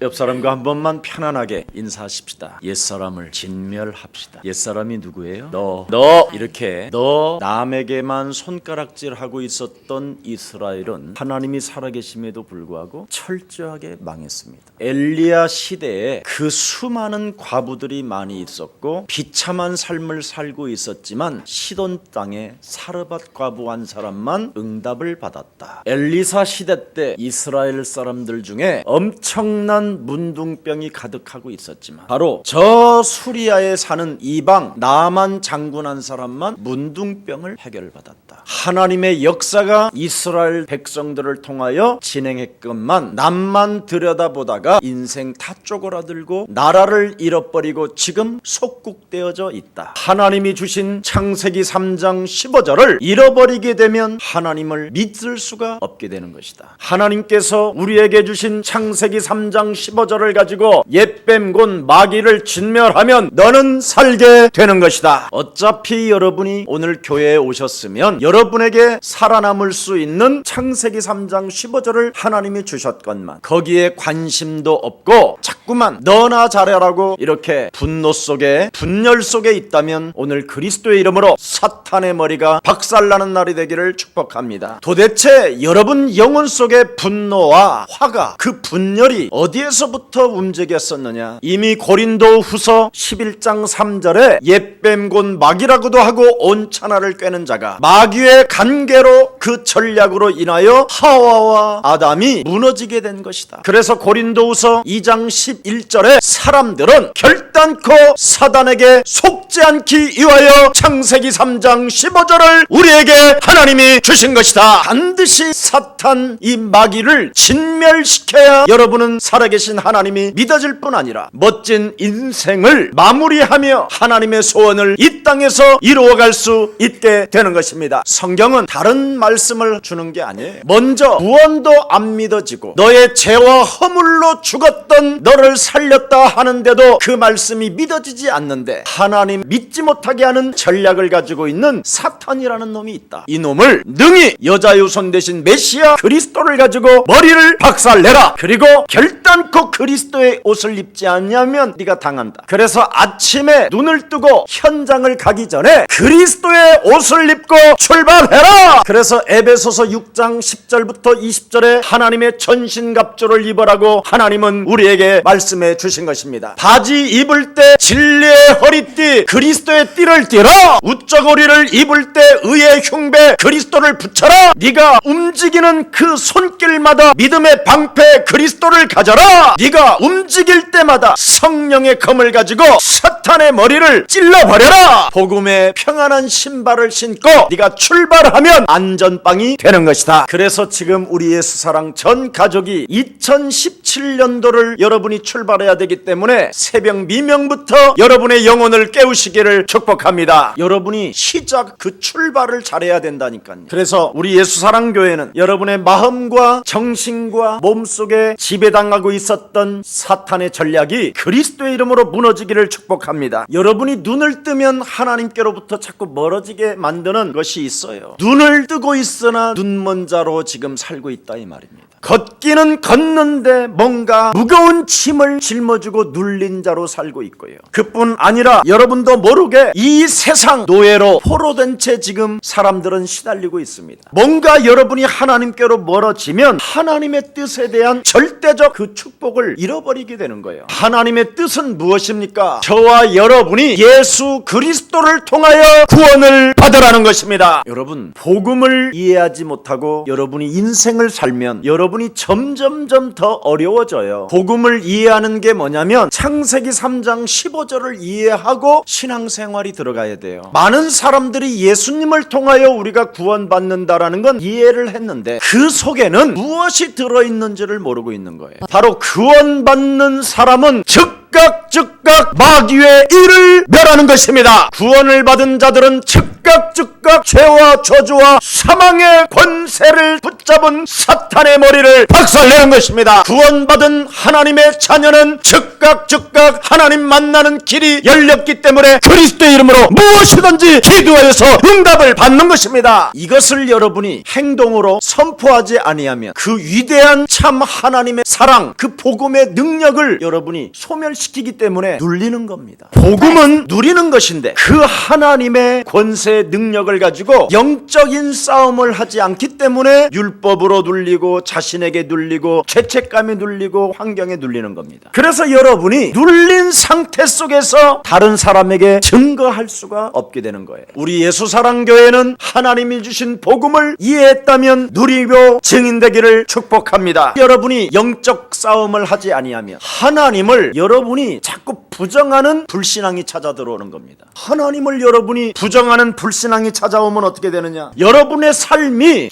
옆 사람과 한 번만 편안하게 인사하십시다. 옛 사람을 진멸합시다. 옛 사람이 누구예요? 너, 너 이렇게 너 남에게만 손가락질하고 있었던 이스라엘은 하나님이 살아계심에도 불구하고 철저하게 망했습니다. 엘리야 시대에 그 수많은 과부들이 많이 있었고 비참한 삶을 살고 있었지만 시돈 땅에 사르밧 과부 한 사람만 응답을 받았다. 엘리사 시대 때 이스라엘 사람들 중에 엄청난 문둥병이 가득하고 있었지만 바로 저 수리아에 사는 이방 나만 장군 한 사람만 문둥병을 해결받았다. 하나님의 역사가 이스라엘 백성들을 통하여 진행했건만 남만 들여다보다가 인생 다 쪼그라들고 나라를 잃어버리고 지금 속국되어져 있다. 하나님이 주신 창세기 3장 15절을 잃어버리게 되면 하나님을 믿을 수가 없게 되는 것이다. 하나님께서 우리에게 주신 창세기 3장 15절을 가지고 옛뱀곤 마귀를 진멸하면 너는 살게 되는 것이다. 어차피 여러분이 오늘 교회에 오셨으면 여러분에게 살아남을 수 있는 창세기 3장 15절을 하나님이 주셨건만 거기에 관심도 없고 자꾸만 너나 잘해라고 이렇게 분노 속에 분열 속에 있다면 오늘 그리스도의 이름으로 사탄의 머리가 박살나는 날이 되기를 축복합니다. 도대체 여러분 영혼 속의 분노와 화가 그 분열이 어디에 서부터 움직였었느냐? 이미 고린도 후서 11장 3절에 옛뱀곤 마귀라고도 하고 온 천하를 꿰는 자가 마귀의 간계로 그 전략으로 인하여 하와와 아담이 무너지게 된 것이다. 그래서 고린도후서 2장 11절에 사람들은 결단코 사단에게 속지 않기 위하여 창세기 3장 15절을 우리에게 하나님이 주신 것이다. 반드시 사탄 이 마귀를 진멸시켜야 여러분은 살아계신 하나님이 믿어질 뿐 아니라 멋진 인생을 마무리하며 하나님의 소원을 이 땅에서 이루어갈 수 있게 되는 것입니다. 성경은 다른 말씀을 주는 게 아니에요. 먼저 구원도 안 믿어지고 너의 죄와 허물로 죽었던 너를 살렸다 하는데도 그 말씀이 믿어지지 않는데 하나님 믿지 못하게 하는 전략을 가지고 있는 사탄이라는 놈이 있다. 이 놈을 능히 여자 유 손 대신 메시아 그리스도를 가지고 머리를 박살내라. 그리고 결단 코 그리스도의 옷을 입지 않냐면 네가 당한다. 그래서 아침에 눈을 뜨고 현장을 가기 전에 그리스도의 옷을 입고 출발해라. 그래서 에베소서 6장 10절부터 20절에 하나님의 전신갑주를 입으라고 하나님은 우리에게 말씀해 주신 것입니다. 바지 입을 때 진리의 허리띠 그리스도의 띠를 띠라. 우쩌고리를 입을 때 의의 흉배 그리스도를 붙여라. 네가 움직이는 그 손길마다 믿음의 방패 그리스도를 가져라. 네가 움직일 때마다 성령의 검을 가지고 사탄의 머리를 찔러버려라. 복음의 평안한 신발을 신고 네가 출발하면 안전빵이 되는 것이다. 그래서 지금 우리 예수 사랑 전 가족이 2017년도를 여러분이 출발해야 되기 때문에 새벽 미명부터 여러분의 영혼을 깨우시기를 축복합니다. 여러분이 시작 그 출발을 잘해야 된다니까요. 그래서 우리 예수 사랑 교회는 여러분의 마음과 정신과 몸속에 지배당하고 있 었던 사탄의 전략이 그리스도의 이름으로 무너지기를 축복합니다. 여러분이 눈을 뜨면 하나님께로부터 자꾸 멀어지게 만드는 것이 있어요. 눈을 뜨고 있으나 눈먼 자로 지금 살고 있다 이 말입니다. 걷기는 걷는데 뭔가 무거운 짐을 짊어지고 눌린 자로 살고 있고요. 그뿐 아니라 여러분도 모르게 이 세상 노예로 포로된 채 지금 사람들은 시달리고 있습니다. 뭔가 여러분이 하나님께로 멀어지면 하나님의 뜻에 대한 절대적 그 축복을 잃어버리게 되는 거예요. 하나님의 뜻은 무엇입니까? 저와 여러분이 예수 그리스도를 통하여 구원을 받으라는 것입니다. 여러분, 복음을 이해하지 못하고 여러분이 인생을 살면 여러분 이 점점점 더 어려워져요. 복음을 이해하는 게 뭐냐면 창세기 3장 15절을 이해하고 신앙생활이 들어가야 돼요. 많은 사람들이 예수님을 통하여 우리가 구원받는다라는 건 이해를 했는데 그 속에는 무엇이 들어있는지를 모르고 있는 거예요. 바로 구원받는 사람은 즉각 즉각 마귀의 일을 멸하는 것입니다. 구원을 받은 자들은 즉각 즉각 즉각 죄와 저주와 사망의 권세를 붙잡은 사탄의 머리를 박살내는 것입니다. 구원받은 하나님의 자녀는 즉각 즉각 하나님 만나는 길이 열렸기 때문에 그리스도의 이름으로 무엇이든지 기도하여서 응답을 받는 것입니다. 이것을 여러분이 행동으로 선포하지 아니하면 그 위대한 참 하나님의 사랑, 그 복음의 능력을 여러분이 소멸시키기 때문에 눌리는 겁니다. 복음은 누리는 것인데 그 하나님의 권세 능력을 가지고 영적인 싸움을 하지 않기 때문에 율법으로 눌리고 자신에게 눌리고 죄책감에 눌리고 환경에 눌리는 겁니다. 그래서 여러분이 눌린 상태 속에서 다른 사람에게 증거할 수가 없게 되는 거예요. 우리 예수 사랑 교회는 하나님이 주신 복음을 이해했다면 누리고 증인되기를 축복합니다. 여러분이 영적 싸움을 하지 아니하면 하나님을 여러분이 자꾸 부정하는 불신앙이 찾아 들어오는 겁니다. 하나님을 여러분이 부정하는 불 신앙이 찾아오면 어떻게 되느냐? 여러분의 삶이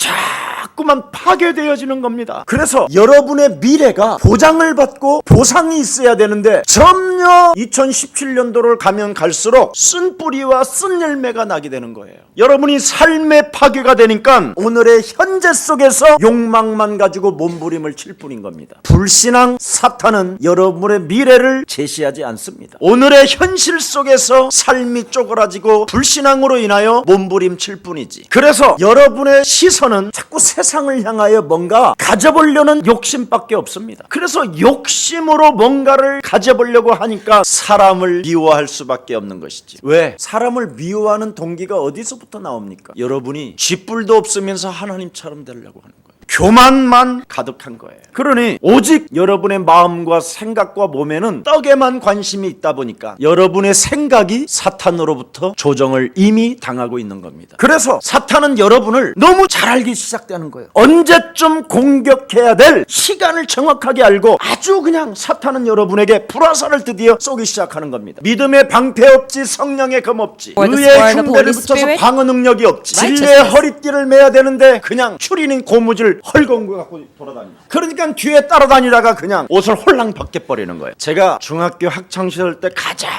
자꾸만 파괴되어지는 겁니다. 그래서 여러분의 미래가 보장을 받고 보상이 있어야 되는데 점점 2017년도를 가면 갈수록 쓴 뿌리와 쓴 열매가 나게 되는 거예요. 여러분이 삶의 파괴가 되니까 오늘의 현재 속에서 욕망만 가지고 몸부림을 칠 뿐인 겁니다. 불신앙 사탄은 여러분의 미래를 제시하지 않습니다. 오늘의 현실 속에서 삶이 쪼그라지고 불신앙으로 인하여 몸부림 칠 뿐이지. 그래서 여러분의 시선은 자꾸 세상 을 향하여 뭔가 가져보려는 욕심밖에 없습니다. 그래서 욕심으로 뭔가를 가져보려고 하니까 사람을 미워할 수밖에 없는 것이지. 왜? 사람을 미워하는 동기가 어디서부터 나옵니까? 여러분이 쥐뿔도 없으면서 하나님처럼 되려고 하는 거예요. 교만만 가득한 거예요. 그러니 오직 여러분의 마음과 생각과 몸에는 떡에만 관심이 있다 보니까 여러분의 생각이 사탄으로부터 조정을 이미 당하고 있는 겁니다. 그래서 사탄은 여러분을 너무 잘 알기 시작되는 거예요. 언제쯤 공격해야 될 시간을 정확하게 알고 아주 그냥 사탄은 여러분에게 불화살을 드디어 쏘기 시작하는 겁니다. 믿음의 방패 없지 성령의 검 없지 의의 Holy 붙여서. 방어 능력이 없지 진리의. 허리띠를 매야 되는데 그냥 추리는 고무줄 헐거운 거 갖고 돌아다니고 그러니까 뒤에 따라다니다가 그냥 옷을 홀랑 벗겨버리는 거예요. 제가 중학교 학창 시절 때 가장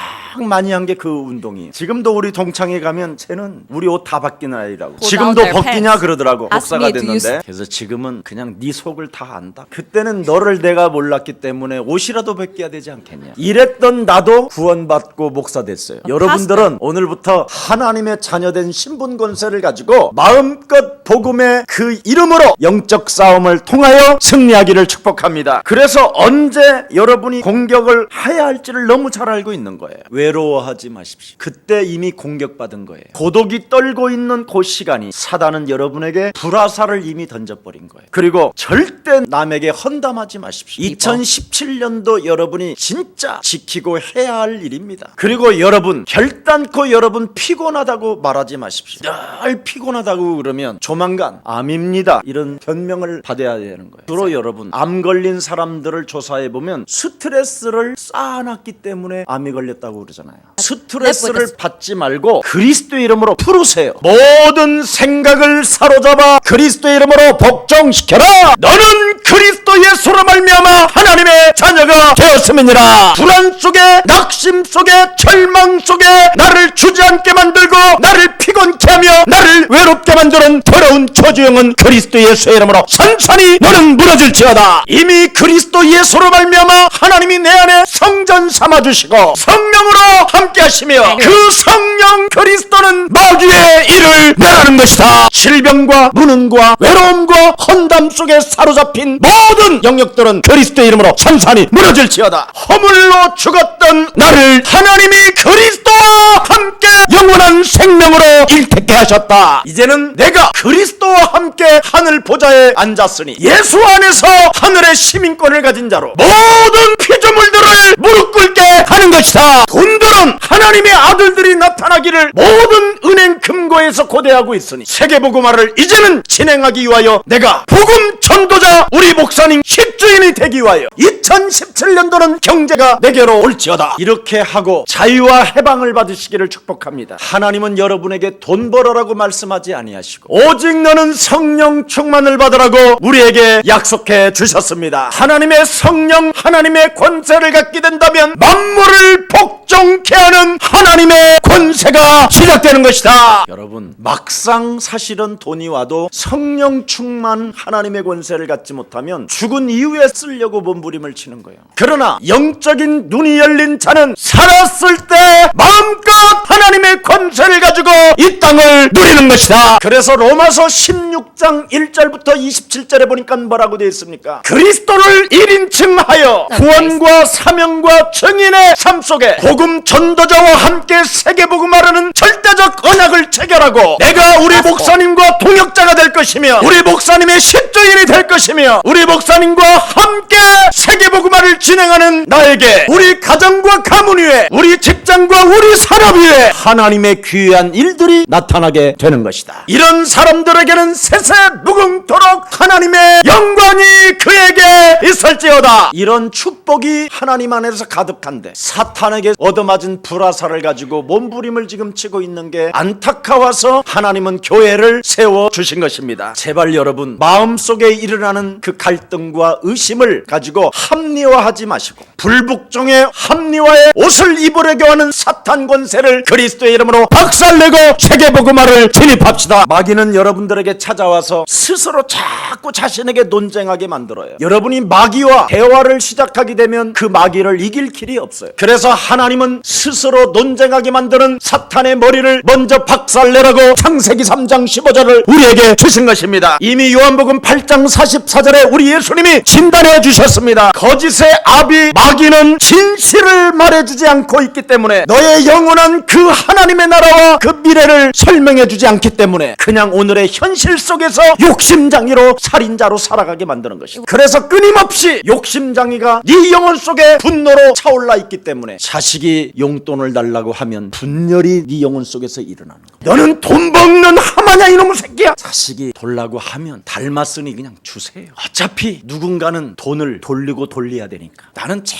많이 한 게 그 운동이에요 지금도 우리 동창회 가면 쟤는 우리 옷다 벗기는 아이라고. 지금도 벗기냐 pants. 그러더라고 Ask 목사가 me to use- 됐는데. 그래서 지금은 그냥 네 속을 다 안다. 그때는 너를 내가 몰랐기 때문에 옷이라도 벗겨야 되지 않겠냐. 이랬던 나도 구원받고 목사 됐어요. 여러분들은 오늘부터 하나님의 자녀된 신분 권세를 가지고 마음껏 복음의 그 이름으로 영적 싸움을 통하여 승리하기를 축복합니다. 그래서 언제 여러분이 공격을 해야 할지를 너무 잘 알고 있는 거예요. 외로워하지 마십시오. 그때 이미 공격받은 거예요. 고독이 떨고 있는 그 시간이 사단은 여러분에게 불화살을 이미 던져버린 거예요. 그리고 절대 남에게 헌담하지 마십시오. 2017년도 여러분이 진짜 지키고 해야 할 일입니다. 그리고 여러분 결단코 여러분 피곤하다고 말하지 마십시오. 늘 피곤하다고 그러면 조만간 암입니다. 이런 변명 을 받아야 되는 거예요. 주로 여러분 암 걸린 사람들을 조사해 보면 스트레스를 쌓아놨기 때문에 암이 걸렸다고 그러잖아요. 스트레스를 받지 말고 그리스도 이름으로 풀으세요. 모든 생각을 사로잡아 그리스도 이름으로 복종시켜라. 너는 그리스도 예수로 말미암아 하나님의 자녀가 되었음이니라. 불안 속에 낙심 속에 절망 속에 나를 주저앉게 만들고 나를 피곤케 하며 나를 외롭게 만드는 더러운 저주영은 그리스도 예수의 이름 으로 천천히 너는 무너질지어다. 이미 그리스도 예수로 말미암아 하나님이 내 안에 성전 삼아 주시고 성령으로 함께 하시며 그 성령 그리스도는 마귀의 일을 멸하는 것이다. 질병과 무능과 외로움과 헌담 속에 사로잡힌 모든 영역들은 그리스도의 이름으로 천산이 무너질지어다. 허물로 죽었던 나를 하나님이 그리스도와 함께 영원한 생명으로 일택해 하셨다. 이제는 내가 그리스도와 함께 하늘 보좌에 앉았으니 예수 안에서 하늘의 시민권을 가진 자로 모든 피조물들을 무릎 꿇게 하는 것이다. 돈들은 하나님의 아들들이 나타나기를 모든 은행 금고에서 고대하고 있으니 세계복음화를 이제는 진행하기 위하여 내가 복음 전도자 우리 목사님 십주인이 되기 위하여 2017년도는 경제가 내게로 올지어다 이렇게 하고 자유와 해방을 받으시기를 축복합니다 하나님은 여러분에게 돈 벌어라고 말씀하지 아니하시고 오직 너는 성령 충만을 받 으라고 우리에게 약속해 주셨습니다 하나님의 성령 하나님의 권세를 갖게 된다면 만물을 복종케 하는 하나님의 권세가 시작되는 것이다. 여러분, 막상 사실은 돈이 와도 성령 충만 하나님의 권세를 갖지 못하면 죽은 이후에 쓰려고 몸부림을 치는 거예요. 그러나 영적인 눈이 열린 자는 살았을 때 마음껏 하나님의 권세를 가지고 이 땅을 누리는 것이다. 그래서 로마서 16장 1절부터 27절에 보니까 뭐라고 되어 있습니까? 그리스도를 1인칭하여 구원과 사명과 증인의 삶 속에 복음 전도자와 함께 세계 복음하라는 절대적 언약을 체결하고 내가 우리 목사님과 동역자가 될 것이며 우리 목사님의 십조인이 될 것이며 우리 목사님과 함께 세계 복음화를 진행하는 나에게 우리 가정과 가문 위에 우리 직장과 우리 산업 위에 하나님의 귀한 일들이 나타나게 되는 것이다. 이런 사람들에게는 세세 무궁토록 하나님의 영광이 그에게 있을지어다. 이런 축복이 하나님 안에서 가득한데 사탄에게 얻어맞은 불화살을 가지고 몸부림을 지금 치고 있는 게 안타까워서 하나님은 교회를 세워 주신 것입니다. 제발 여러분 마음속에 일어나는 그 갈등과 의심을 가지고 합리화하지 마시고 불복종의 합리화의 옷을 입으려고 하는 사탄 권세를 그리스도의 이름으로 박살내고 세계 복음화를 진입합시다. 마귀는 여러분들에게 찾아와서 스스로 자꾸 자신에게 논쟁하게 만들어요. 여러분이 마귀와 대화를 시작하게 되면 그 마귀를 이길 길이 없어요. 그래서 하나님은 스스로 논쟁하게 만드는 사탄의 머리를 먼저 박살내라고 창세기 3장 15절을 우리에게 주신 것입니다. 이미 요한복음 8장 44절에 우리 예수님이 진단해 주셨습니다. 거짓의 아비 마귀는 진실을 말해주지 않고 있기 때문에 너의 영원한 그 하나님의 나라와 그 미래를 설명해 주지 않기 때문에 그냥 오늘의 현실 속에서 욕심장 이로 살인자로 살아가게 만드는 것이다. 그래서 끊임없이 욕심장이가 네 영혼 속에 분노로 차올라 있기 때문에 자식이 용돈을 달라고 하면 분열이 네 영혼 속에서 일어나는 거야. 너는 돈 먹는 하마냐 이놈의 새끼야. 자식이 돌라고 하면 닮았으니 그냥 주세요. 어차피 누군가는 돈을 돌리고 돌려야 되니까. 나는 제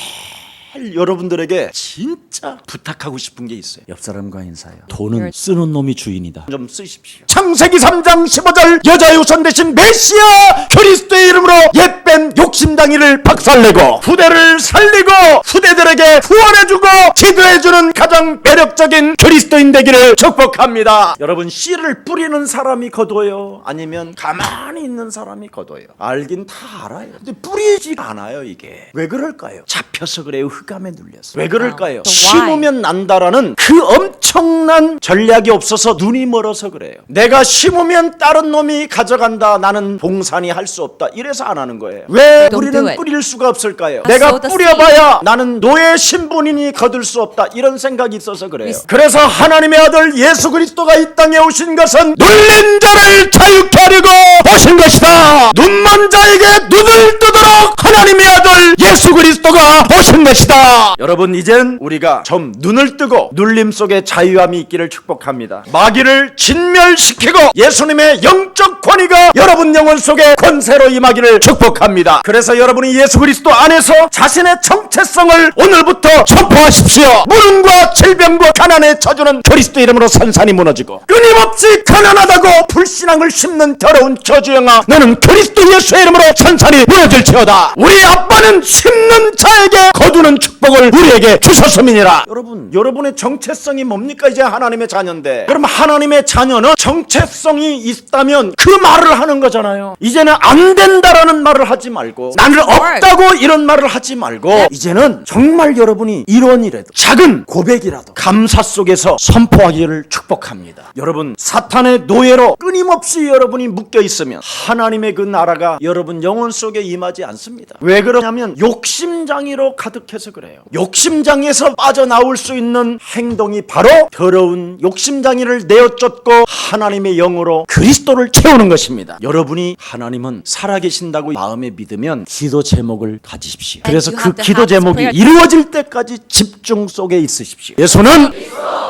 일 여러분들에게 진짜 부탁하고 싶은 게 있어요. 옆 사람과 인사해요. 돈은 쓰는 놈이 주인이다. 좀 쓰십시오. 창세기 3장 15절 여자 유선 대신 메시아 그리스도의 이름으로 옛뱀 욕심당이를 박살내고 후대를 살리고 후대들에게 후원해주고 기도해주는 가장 매력적인 그리스도인 되기를 축복합니다. 여러분 씨를 뿌리는 사람이 거둬요? 아니면 가만히 있는 사람이 거둬요? 알긴 다 알아요. 근데 뿌리지 않아요 이게. 왜 그럴까요? 잡혀서 그래요. 흑 암에 눌려서. 왜 그럴까요? Why? 심으면 난다라는 그 엄청난 전략이 없어서 눈이 멀어서 그래요. 내가 심으면 다른 놈이 가져간다. 나는 봉산이 할 수 없다. 이래서 안 하는 거예요. 왜 우리는. 뿌릴 수가 없을까요? 내가 뿌려봐야 나는 노예 신분이니 거둘 수 없다. 이런 생각이 있어서 그래요. 그래서 하나님의 아들 예수 그리스도가 이 땅에 오신 것은 눌린 자를 자유케 하려고 오신 것이다. 눈먼 자에게 눈을 뜨도록 하나님의 아들 예수 그리스도가 오신 것이다. 여러분 이젠 우리가 좀 눈을 뜨고 눌림 속에 자유함이 있기를 축복합니다. 마귀를 진멸시키고 예수님의 영적 권위가 여러분 영혼 속에 권세로 임하기를 축복합니다. 그래서 여러분이 예수 그리스도 안에서 자신의 정체성을 오늘부터 선포하십시오. 무능과 질병과 가난에 처주는 그리스도 이름으로 산산이 무너지고 끊임없이 가난하다고 불신앙을 심는 더러운 저주영아 너는 그리스도 예수의 이름으로 산산이 무너질지어다. 우리 아빠는 심는 자에게 거두는 축복을 우리에게 주셨음이니라. 여러분, 여러분의 정체성이 뭡니까? 이제 하나님의 자녀인데. 그럼 하나님의 자녀는 정체성이 있다면 그 말을 하는 거잖아요. 이제는 안 된다라는 말을 하지 말고 나는 없다고 이런 말을 하지 말고 이제는 정말 여러분이 이론이라도 작은 고백이라도 감사 속에서 선포하기를 축복합니다. 여러분 사탄의 노예로 끊임없이 여러분이 묶여 있으면 하나님의 그 나라가 여러분 영혼 속에 임하지 않습니다. 왜 그러냐면 욕심장애로 가득해서 그래요. 욕심장애에서 빠져나올 수 있는 행동이 바로 더러운 욕심장애를 내어쫓고 하나님의 영으로 그리스도를 채우는 것입니다. 여러분이 하나님은 살아계신다고 마음에 믿으면 기도 제목을 가지십시오. 그래서 그 기도 제목이. 이루어질 때까지 집중 속에 있으십시오. 예수는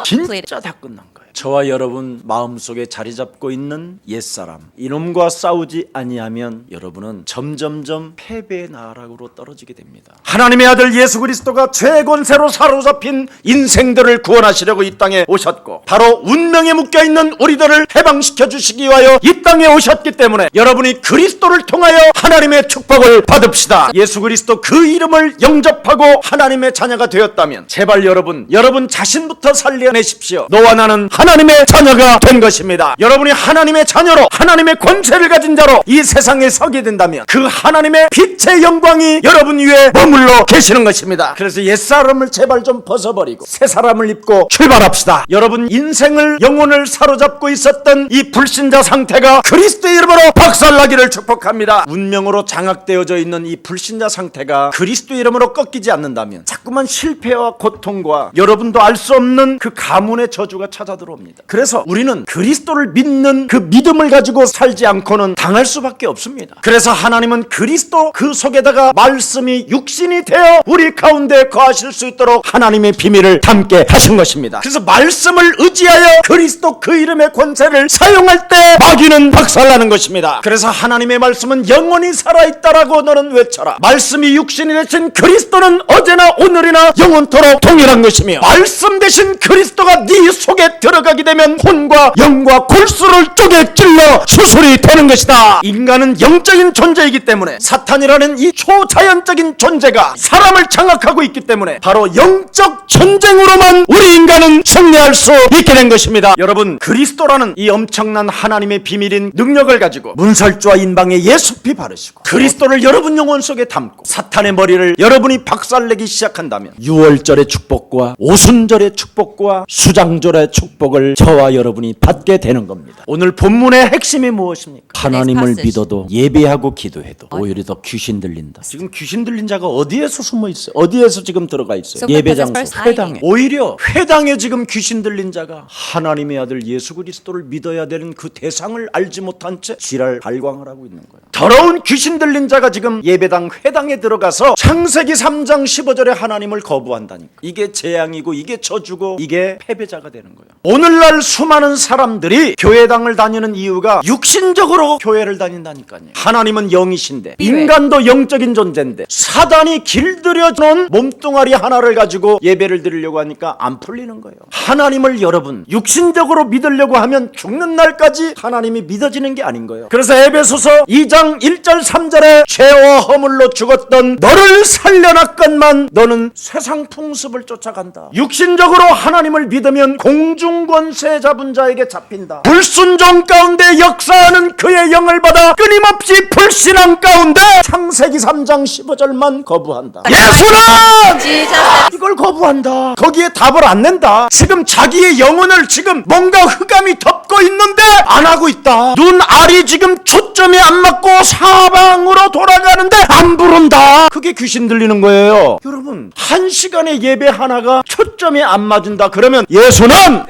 진짜 다 끝난 거예요. 저와 여러분 마음속에 자리 잡고 있는 옛사람 이놈과 싸우지 아니하면 여러분은 점점점 패배의 나락으로 떨어지게 됩니다. 하나님의 아들 예수 그리스도가 죄 권세로 사로잡힌 인생들을 구원하시려고 이 땅에 오셨고 바로 운명에 묶여 있는 우리들을 해방시켜 주시기 위하여 이 땅에 오셨기 때문에 여러분이 그리스도를 통하여 하나님의 축복을 받읍시다. 예수 그리스도 그 이름을 영접하고 하나님의 자녀가 되었다면 제발 여러분 여러분 자신부터 살려내십시오. 너와 나는 하 나님의 자녀가 된 것입니다. 여러분이 하나님의 자녀로 하나님의 권세를 가진 자로 이 세상에 서게 된다면 그 하나님의 빛의 영광이 여러분 위에 머물러 계시는 것입니다. 그래서 옛사람을 제발 좀 벗어버리고 새 사람을 입고 출발합시다. 여러분 인생을 영혼을 사로잡고 있었던 이 불신자 상태가 그리스도의 이름으로 박살나기를 축복합니다. 운명으로 장악되어져 있는 이 불신자 상태가 그리스도의 이름으로 꺾이지 않는다면 자꾸만 실패와 고통과 여러분도 알 수 없는 그 가문의 저주가 찾아 들어 옵니다. 그래서 우리는 그리스도를 믿는 그 믿음을 가지고 살지 않고는 당할 수밖에 없습니다. 그래서 하나님은 그리스도 그 속에다가 말씀이 육신이 되어 우리 가운데 거하실 수 있도록 하나님의 비밀을 담게 하신 것입니다. 그래서 말씀을 의지하여 그리스도 그 이름의 권세를 사용할 때 마귀는 박살나는 것입니다. 그래서 하나님의 말씀은 영원히 살아있다라고 너는 외쳐라. 말씀이 육신이 되신 그리스도는 어제나 오늘이나 영원토록 동일한 것이며 말씀 대신 그리스도가 네 속에 들어가게 되면 혼과 영과 골수를 쪼개 찔러 수술이 되는 것이다. 인간은 영적인 존재이기 때문에 사탄이라는 이 초자연적인 존재가 사람을 장악하고 있기 때문에 바로 영적 전쟁으로만 우리 인간은 승리할 수 있게 된 것입니다. 여러분 그리스도라는 이 엄청난 하나님의 비밀인 능력을 가지고 문설주와 인방에 예수피 바르시고 그리스도를 여러분 영혼 속에 담고 사탄의 머리를 여러분이 박살내기 시작한다면 6월절의 축복과 오순절의 축복과 수장절의 축복 을 저와 여러분이 받게 되는 겁니다. 오늘 본문의 핵심이 무엇입니까? 하나님을. 믿어도 예배하고 기도해도 오히려 더 귀신 들린다. 지금 귀신 들린 자가 어디에서 숨어 있어요? 어디에서 지금 들어가 있어요? So 예배 because 장소, it's first 회당에. 오히려 회당에 지금 귀신 들린 자가 하나님의 아들 예수 그리스도를 믿어야 되는 그 대상을 알지 못한 채 지랄 발광을 하고 있는 거예요. 더러운 귀신 들린 자가 지금 예배당 회당에 들어가서 창세기 3장 15절에 하나님을 거부한다니까. 이게 재앙이고 이게 저주고 이게 패배자가 되는 거예요. 오늘날 수많은 사람들이 교회당을 다니는 이유가 육신적으로 교회를 다닌다니까요. 하나님은 영이신데 인간도 영적인 존재인데 사단이 길들여 놓은 몸뚱아리 하나를 가지고 예배를 드리려고 하니까 안 풀리는 거예요. 하나님을 여러분 육신적으로 믿으려고 하면 죽는 날까지 하나님이 믿어지는 게 아닌 거예요. 그래서 에베소서 2장 1절 3절에 죄와 허물로 죽었던 너를 살려놨건만 너는 세상 풍습을 쫓아간다. 육신적으로 하나님을 믿으면 공중 권세 잡은 자에게 잡힌다. 불순종 가운데 역사하는 그의 영을 받아 끊임없이 불신앙 가운데 창세기 3장 15절만 거부한다. 예수는 이걸 거부한다. 거기에 답을 안 낸다. 지금 자기의 영혼을 지금 뭔가 흑암이 덮고 있는데 안 하고 있다. 눈 알이 지금 초점이 안 맞고 사방으로 돌아가는데 안 부른다. 그게 귀신 들리는 거예요. 여러분, 한 시간의 예배 하나가 초점이 안 맞은다. 그러면 예수는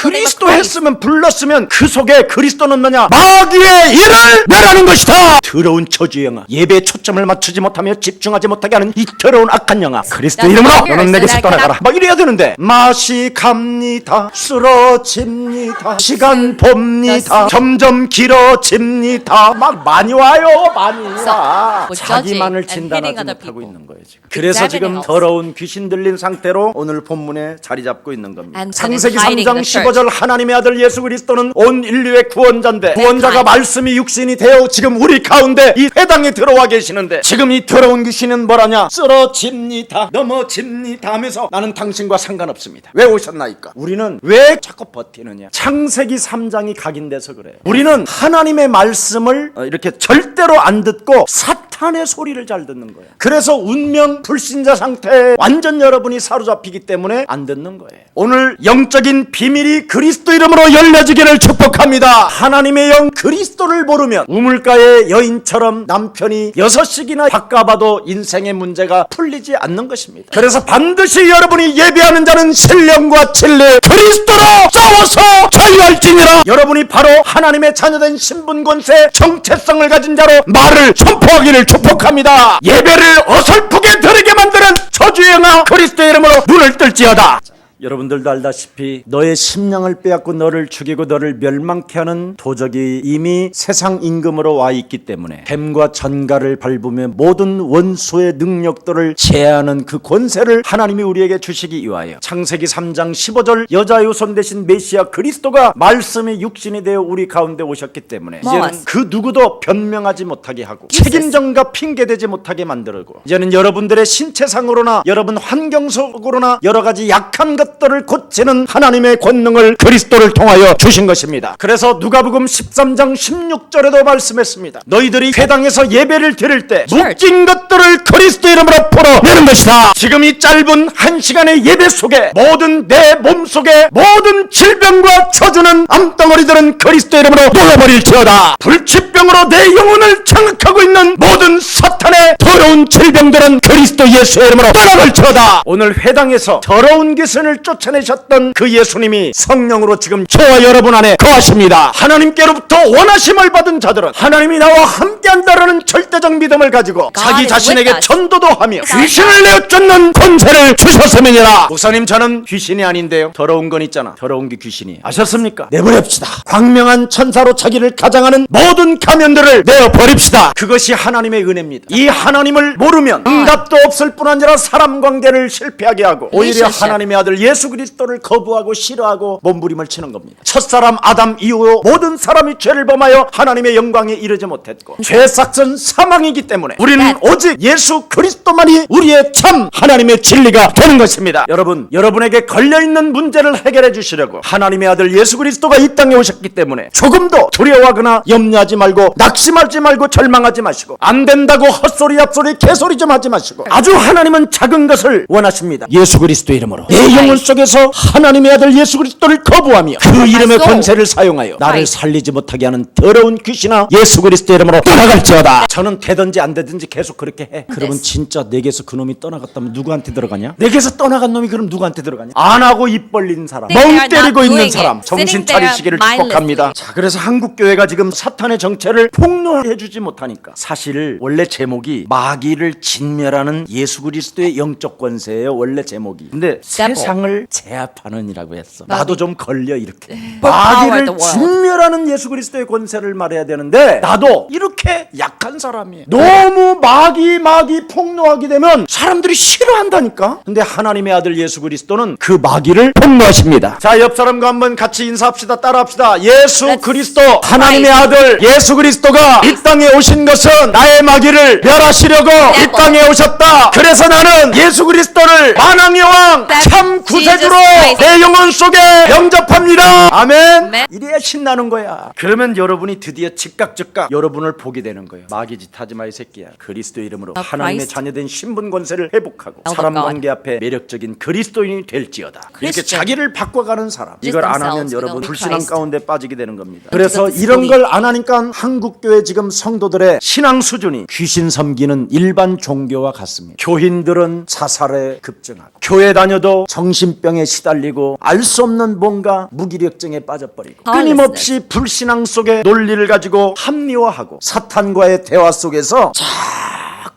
그리스도 했으면 불렀으면 그 속에 그리스도는 뭐냐? 마귀의 일을 멸하는 것이다! 더러운 저주 영아 예배에 초점을 맞추지 못하며 집중하지 못하게 하는 이 더러운 악한 영아 그리스도 이름으로 너는 내게서 떠나가라. 막 이래야 되는데? 맛이 갑니다 쓰러집니다 시간 봅니다 점점 길어집니다. 막 많이 와요 많이 와. So, 자기만을 진단하지 못하고. 있는 거예요 지금. 그래서 Examining 지금. 더러운 귀신 들린 상태로 오늘 본문에 자리 잡고 있는 겁니다. hiding 3장 the church. 15절 하나님의 아들 예수 그리스도는 온 인류의 구원자인데 구원자가. 말씀이 육신이 되어 지금 우리 가운데 이 회당에 들어와 계시는데 지금 이 더러운 귀신은 뭐라냐? 쓰러집니다. 넘어집니다 하면서 나는 당신과 상관없습니다. 왜 오셨나이까? 우리는 왜 자꾸 버티느냐? 창세기 3장이 각인돼서 그래요. 우리는 하나님의 말씀을 어, 이렇게 절대로 안 듣고 사탄의 소리를 잘 듣는 거예요. 그래서 운명 불신자 상태에 완전 여러분이 사로잡히기 때문에 안 듣는 거예요. 오늘 영적인 비밀이 그리스도 이름으로 열려지기를 축복합니다. 하나님의 영 그리스도를 모르면 우물가의 여인처럼 남편이 여섯씩이나 바꿔봐도 인생의 문제가 풀리지 않는 것입니다. 그래서 반드시 여러분이 예배하는 자는 신령과 진리 그리스도로 싸워서 자유할지니라. 여러분이 바로 하나님의 자녀된 신분 권세 정체성을 가진 자로 말을 선포하기를 축복합니다. 예배를 어설프게 드리게 만드는 저주의 영아 그리스도의 이름으로 눈을 뜰지어다 여러분들도 알다시피 너의 심령을 빼앗고 너를 죽이고 너를 멸망케 하는 도적이 이미 세상 임금으로 와 있기 때문에 뱀과 전갈을 밟으며 모든 원수의 능력들을 제하는 그 권세를 하나님이 우리에게 주시기 위하여 창세기 3장 15절 여자의 후손 대신 메시아 그리스도가 말씀이 육신이 되어 우리 가운데 오셨기 때문에 이제는. 그 누구도 변명하지 못하게 하고. 책임전과 핑계대지 못하게 만들고 이제는 여러분들의 신체상으로나 여러분 환경 속으로나 여러 가지 약한 것 들을 고치는 하나님의 권능을 그리스도를 통하여 주신 것입니다. 그래서 누가복음 13장 16절에도 말씀했습니다. 너희들이 회당에서 예배를 드릴 때 묶인 것들을 그리스도 이름으로 풀어내는 것이다. 지금 이 짧은 한 시간의 예배 속에 모든 내 몸 속에 모든 질병과 저주는 암덩어리들은 그리스도 이름으로 놓아버릴지어다. 불치병으로 내 영혼을 장악하고 있는 모든 사탄의 더러운 질병들은 그리스도 예수의 이름으로 떠나갈지어다. 오늘 회당에서 더러운 귀신을 쫓아내셨던 그 예수님이 성령으로 지금 저와 여러분 안에 거하십니다. 하나님께로부터 원하심을 받은 자들은 하나님이 나와 함께한다라는 절대적 믿음을 가지고 자기 자신에게. 전도도 하며. 귀신을 내쫓는 권세를 주셨음이니라. 목사님 저는 귀신이 아닌데요. 더러운 건 있잖아. 더러운 게 귀신이. 아셨습니까? 내버립시다. 광명한 천사로 자기를 가장하는 모든 가면들을 내어 버립시다. 그것이 하나님의 은혜입니다. 이 하나님을 모르면 응답도 없을 뿐 아니라 사람 관계를 실패하게 하고 오히려. 하나님의 아들 예수 그리스도를 거부하고 싫어하고 몸부림을 치는 겁니다. 첫사람 아담 이후 모든 사람이 죄를 범하여 하나님의 영광에 이르지 못했고 죄 삭은 사망이기 때문에 우리는 오직 예수 그리스도만이 우리의 참 하나님의 진리가 되는 것입니다. 여러분, 여러분에게 걸려 있는 문제를 해결해 주시려고 하나님의 아들 예수 그리스도가 이 땅에 오셨기 때문에 조금도 두려워하거나 염려하지 말고 낙심하지 말고 절망하지 마시고 안 된다고 헛소리 앞소리 개소리 좀 하지 마시고 아주 하나님은 작은 것을 원하십니다. 예수 그리스도 이름으로 내 영혼 속에서 하나님의 아들 예수 그리스도를 거부하며 그 이름의 soul. 권세를 사용하여 나를. 살리지 못하게 하는 더러운 귀신아 예수 그리스도 이름으로 떠나갈지어다. 저는 되든지 안 되든지 계속 그렇게 해. 그러면. 진짜 내게서 그놈이 떠나갔다면 누구한테 들어가냐? 내게서 떠나간 놈이 그럼 누구한테 들어가냐? 안 하고 입 벌린 사람, 멍 때리고 있는 사람. 정신 차리시기를. 축복합니다. 자, 그래서 한국 교회가 지금 사탄의 정체를 폭로해주지 못하니까 사실 원래 제목이 마귀를 진멸하는 예수 그리스도의 영적 권세예요. 원래 제목이. 근데 Devil. 세상을 제압하는이라고 했어. 나도 좀 걸려 이렇게. 마귀를 world. 진멸하는 예수 그리스도의 권세를 말해야 되는데 나도 이렇게 약한 사람이에요. 너무 마귀 마귀 폭로하게 되면 사람들이 싫어한다니까. 근데 하나님의 아들 예수 그리스도는 그 마귀를 폭로하십니다. 자, 옆 사람과 한번 같이 인사합시다. 따라합시다. 예수 그리스도 하나님의 아들 예수 그리스도가 이 땅에 오신 것은 나의 마귀를 멸하시려고 이. 땅에 오셨다. 그래서 나는 예수 그리스도를 만왕의 왕 That 참구 세주로 Jesus Christ. 내 영혼 속에 영접합니다. 아멘. Amen. 이래야 신나는 거야. 그러면 여러분이 드디어 즉각 즉각 여러분을 보게 되는 거예요. 마귀짓 하지 마 이 새끼야. 그리스도 이름으로 하나님의 Christ. 자녀된 신분 권세를 회복하고 Elder 사람 God. 관계 앞에 매력적인 그리스도인이 될지어다. 이렇게 Christian. 자기를 바꿔가는 사람. 이걸 안 하면 여러분 불신앙. 가운데 빠지게 되는 겁니다. 그래서 이런. 걸 안 하니까 한국 교회 지금 성도들의 신앙 수준이 귀신 섬기는 일반 종교와 같습니다. 교인들은 자살에 급증하고 교회 다녀도 정신 병에 시달리고 알 수 없는 뭔가 무기력증에 빠져버리고 끊임없이 불신앙 속에 논리를 가지고 합리화하고 사탄과의 대화 속에서 자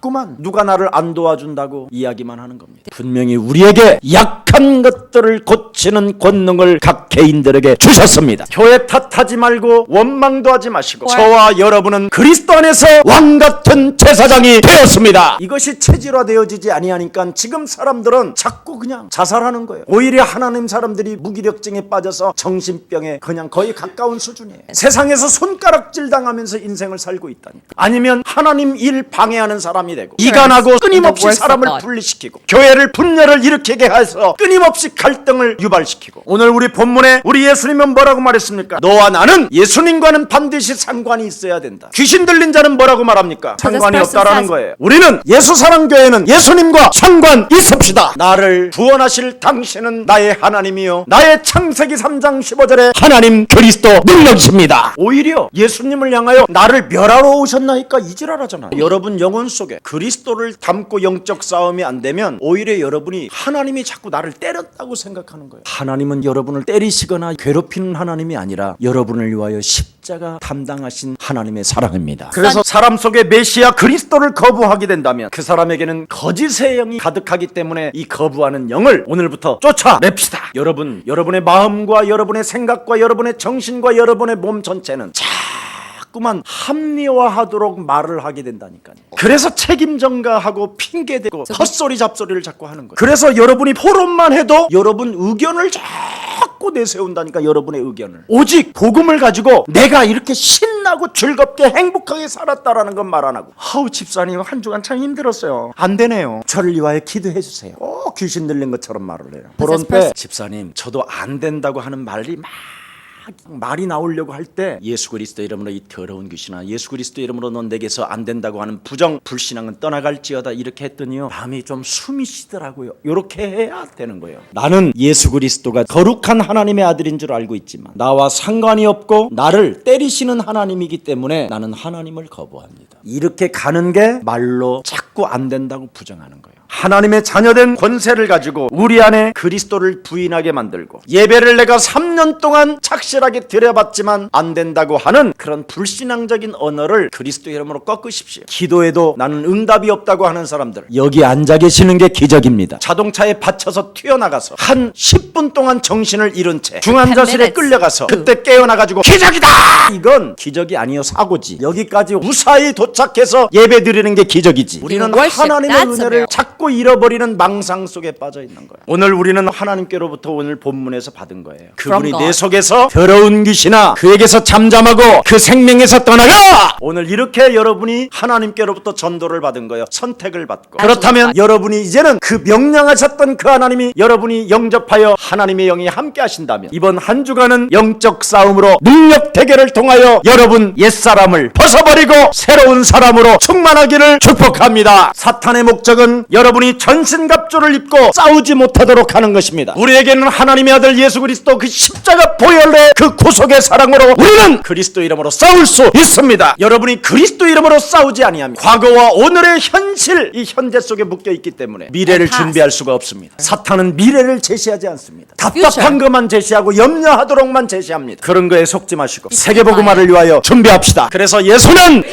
꾸만 누가 나를 안 도와준다고 이야기만 하는 겁니다. 분명히 우리에게 약한 것들을 고치는 권능을 각 개인들에게 주셨습니다. 교회 탓하지 말고 원망도 하지 마시고 저와 여러분은 그리스도 안에서 왕 같은 제사장이 되었습니다. 이것이 체질화되어지지 아니하니까 지금 사람들은 자꾸 그냥 자살하는 거예요. 오히려 하나님 사람들이 무기력증에 빠져서 정신병에 그냥 거의 가까운 수준이에요. 세상에서 손가락질 당하면서 인생을 살고 있다니까. 아니면 하나님 일 방해하는 사람이 되고 이간하고 끊임없이 사람을. 분리시키고 교회를 분열을 일으키게 해서 끊임없이 갈등을 유발시키고 오늘 우리 본문에 우리 예수님은 뭐라고 말했습니까? 너와 나는 예수님과는 반드시 상관이 있어야 된다. 귀신 들린 자는 뭐라고 말합니까? 상관이 없다라는 거예요. 우리는 예수 사랑 교회는 예수님과 상관 있읍시다. 나를 구원하실 당신은 나의 하나님이요 나의 창세기 3장 15절에 하나님 그리스도 능력이십니다. 오히려 예수님을 향하여 나를 멸하러 오셨나이까 이지랄하잖아. 여러분 영혼 속에 그리스도를 닮고 영적 싸움이 안 되면 오히려 여러분이 하나님이 자꾸 나를 때렸다고 생각하는 거예요. 하나님은 여러분을 때리시거나 괴롭히는 하나님이 아니라 여러분을 위하여 십자가 담당하신 하나님의 사랑입니다. 그래서 사람 속에 메시아 그리스도를 거부하게 된다면 그 사람에게는 거짓의 영이 가득하기 때문에 이 거부하는 영을 오늘부터 쫓아냅시다. 여러분, 여러분의 마음과 여러분의 생각과 여러분의 정신과 여러분의 몸 전체는 자 꾸만 합리화하도록 말을 하게 된다니까요. 그래서 책임 전가하고 핑계대고 헛소리 잡소리를 자꾸 하는 거예요. 그래서 여러분이 포럼만 해도 여러분 의견을 자꾸 내세운다니까 여러분의 의견을. 오직 복음을 가지고 내가 이렇게 신나고 즐겁게 행복하게 살았다라는 건 말 안 하고. 아우 집사님 한 주간 참 힘들었어요. 안 되네요. 저를 위하여 기도해 주세요. 어, 귀신 들린 것처럼 말을 해요. 그런 때 집사님 저도 안 된다고 하는 말이 막 말이 나오려고 할 때 예수 그리스도 이름으로 이 더러운 귀신아 예수 그리스도 이름으로 넌 내게서 안 된다고 하는 부정 불신앙은 떠나갈지어다 이렇게 했더니요. 마음이 좀 숨이 쉬더라고요. 이렇게 해야 되는 거예요. 나는 예수 그리스도가 거룩한 하나님의 아들인 줄 알고 있지만 나와 상관이 없고 나를 때리시는 하나님이기 때문에 나는 하나님을 거부합니다. 이렇게 가는 게 말로 자꾸 안 된다고 부정하는 거예요. 하나님의 자녀된 권세를 가지고 우리 안에 그리스도를 부인하게 만들고 예배를 내가 3년 동안 착실 하게 드려봤지만 안 된다고 하는 그런 불신앙적인 언어를 그리스도 이름으로 꺾으십시오. 기도에도 나는 응답이 없다고 하는 사람들 여기 앉아 계시는 게 기적입니다. 자동차에 받쳐서 튀어나가서 한 10분 동안 정신을 잃은 채 중환자실에. 끌려가서 그때 깨어나가지고 기적이다! 이건 기적이 아니요 사고지. 여기까지 무사히 도착해서 예배 드리는 게 기적이지. 우리는 하나님의 은혜를. 자꾸 잃어버리는 망상 속에 빠져 있는 거야. 오늘 우리는 하나님께로부터 오늘 본문에서 받은 거예요. 그분이. 내 속에서 더러운 귀신아 그에게서 잠잠하고 그 생명에서 떠나가. 오늘 이렇게 여러분이 하나님께로부터 전도를 받은 거예요. 선택을 받고. 그렇다면 여러분이 이제는 그 명령하셨던 그 하나님이 여러분이 영접하여 하나님의 영이 함께 하신다면 이번 한 주간은 영적 싸움으로 능력 대결을 통하여 여러분 옛사람을 벗어버리고 새로운 사람으로 충만하기를 축복합니다. 사탄의 목적은 여러분이 전신갑주를 입고 싸우지 못하도록 하는 것입니다. 우리에게는 하나님의 아들 예수 그리스도 그 십자가 보혈의 그 구속의 사랑으로 우리는 그리스도 이름으로 싸울 수 있습니다. 여러분이 그리스도 이름으로 싸우지 아니하면 과거와 오늘의 현실 이 현재 속에 묶여 있기 때문에 미래를. 준비할 수가 없습니다. 사탄은 미래를 제시하지 않습니다. 답답한 것만 제시하고 염려하도록만 제시합니다. 그런 거에 속지 마시고 세계복음화를 위하여 준비합시다. 그래서 예수는.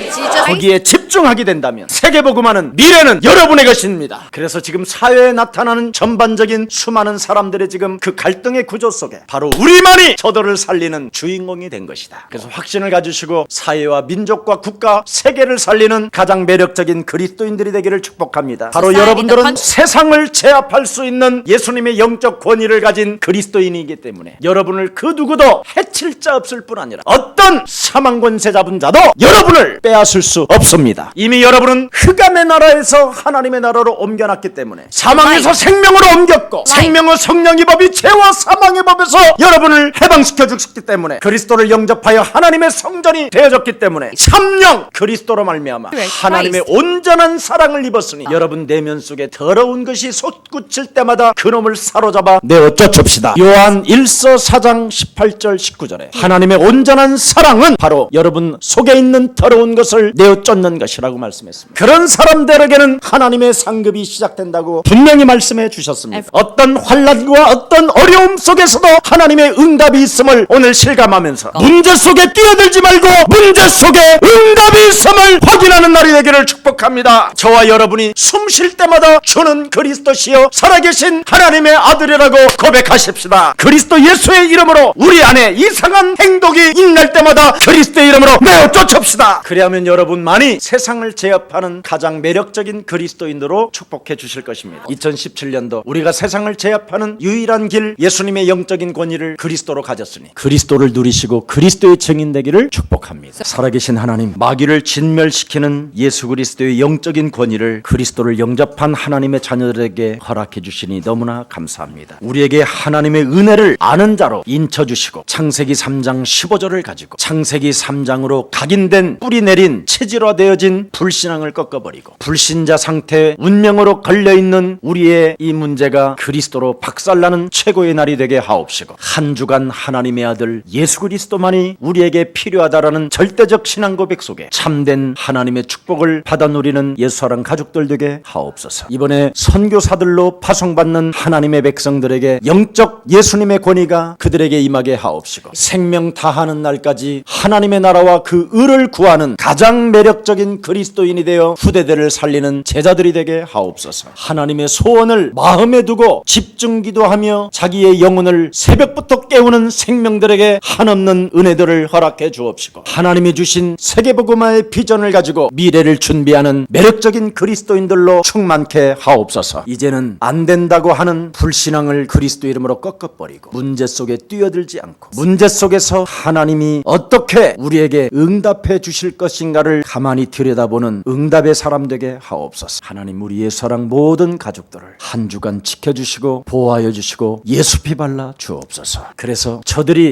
거기에 집중하게 된다면 세계복음화는 미래는 여러분의 것입니다. 그래서 지금 사회에 나타나는 전반적인 수많은 사람들의 지금 그 갈등의 구조 속에 바로 우리만이 저들을 살리는 주인공이 된 것이다. 그래서 확신을 가지시고 사회와 민족과 국가, 세계를 살리는 가장 매력적인 그리스도인들이 되기를 축복합니다. 바로 여러분들은. 세상을 제압할 수 있는 예수님의 영적 권위를 가진 그리스도인이기 때문에 여러분을 그 누구도 해칠 자 없을 뿐 아니라 어떤 사망 권세 잡은 자도 여러분을 빼앗을 수 없습니다. 이미 여러분은 흑암의 나라에서 하나님의 나라로 옮겨놨기 때문에 사망에서 생명으로 옮겼고 생명의 성령의 법이 죄와 사망의 법에서 여러분을 해방시켜 주 셨기 때문에 그리스도를 영접하여 하나님의 성전이 되어졌기 때문에 참령 그리스도로 말미암아 하나님의 온전한 사랑을 입었으니 여러분 내면 속에 더러운 것이 솟구칠 때마다 그놈을 사로잡아 내어 쫓읍시다. 요한 1서 4장 18절 19절에 하나님의 온전한 사랑은 바로 여러분 속에 있는 더러운 것을 내어 쫓는 것이라고 말씀했습니다. 그런 사람들에게는 하나님의 상급이 시작된다고 분명히 말씀해 주셨습니다. 어떤 환란과 어떤 어려움 속에서도 하나님의 응답이 있음을 오늘 실감하면서 문제 속에 뛰어들지 말고 문제 속에 응답이 있음을 확인하는 날이 되기를 축복합니다. 저와 여러분이 숨 쉴 때마다 주는 그리스도시요 살아계신 하나님의 아들이라고 고백하십시다. 그리스도 예수의 이름으로 우리 안에 이상한 행동이 일날 때마다 그리스도의 이름으로 내어 쫓읍시다. 그리하면 여러분만이 세상을 제압하는 가장 매력적인 그리스도인으로 축복해 주실 것입니다. 2017년도 우리가 세상을 제압하는 유일한 길 예수님의 영적인 권위를 그리스도로 가졌으니 그리스도를 누리시고 그리스도의 증인 되기를 축복합니다. 살아계신 하나님 마귀를 진멸시키는 예수 그리스도의 영적인 권위를 그리스도를 영접한 하나님의 자녀들에게 허락해 주시니 너무나 감사합니다. 우리에게 하나님의 은혜를 아는 자로 인쳐 주시고 창세기 3장 15절을 가지고 창세기 3장으로 각인된 뿌리 내린 체질화되어진 불신앙을 꺾어버리고 불신자 상태 운명으로 걸려 있는 우리의 이 문제가 그리스도로 박살나는 최고의 날이 되게 하옵시고 한 주간 하나님의 아들 예수 그리스도만이 우리에게 필요하다라는 절대적 신앙 고백 속에 참된 하나님의 축복을 받아 누리는 예수사랑 가족들 되게 하옵소서. 이번에 선교사들로 파송받는 하나님의 백성들에게 영적 예수님의 권위가 그들에게 임하게 하옵시고 생명 다하는 날까지 하나님의 나라와 그 의를 구하는 가장 매력적인 그리스도인이 되어 후대들을 살리는 제자들이 되게 하옵소서. 하나님의 소원을 마음에 두고 집중 기도하며 자기의 영혼을 새벽부터 깨우는 생명 들에게 한없는 은혜들을 허락해 주옵시고 하나님이 주신 세계복음화의 비전을 가지고 미래를 준비하는 매력적인 그리스도인들로 충만케 하옵소서. 이제는 안 된다고 하는 불신앙을 그리스도 이름으로 꺾어버리고 문제 속에 뛰어들지 않고 문제 속에서 하나님이 어떻게 우리에게 응답해 주실 것인가를 가만히 들여다보는 응답의 사람 되게 하옵소서. 하나님 우리의 사랑 모든 가족들을 한 주간 지켜주시고 보호하여 주시고 예수 피 발라 주옵소서. 그래서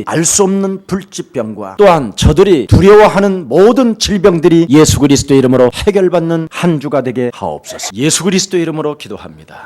알 수 없는 불치병과 또한 저들이 두려워하는 모든 질병들이 예수 그리스도 이름으로 해결받는 한 주가 되게 하옵소서. 예수 그리스도 이름으로 기도합니다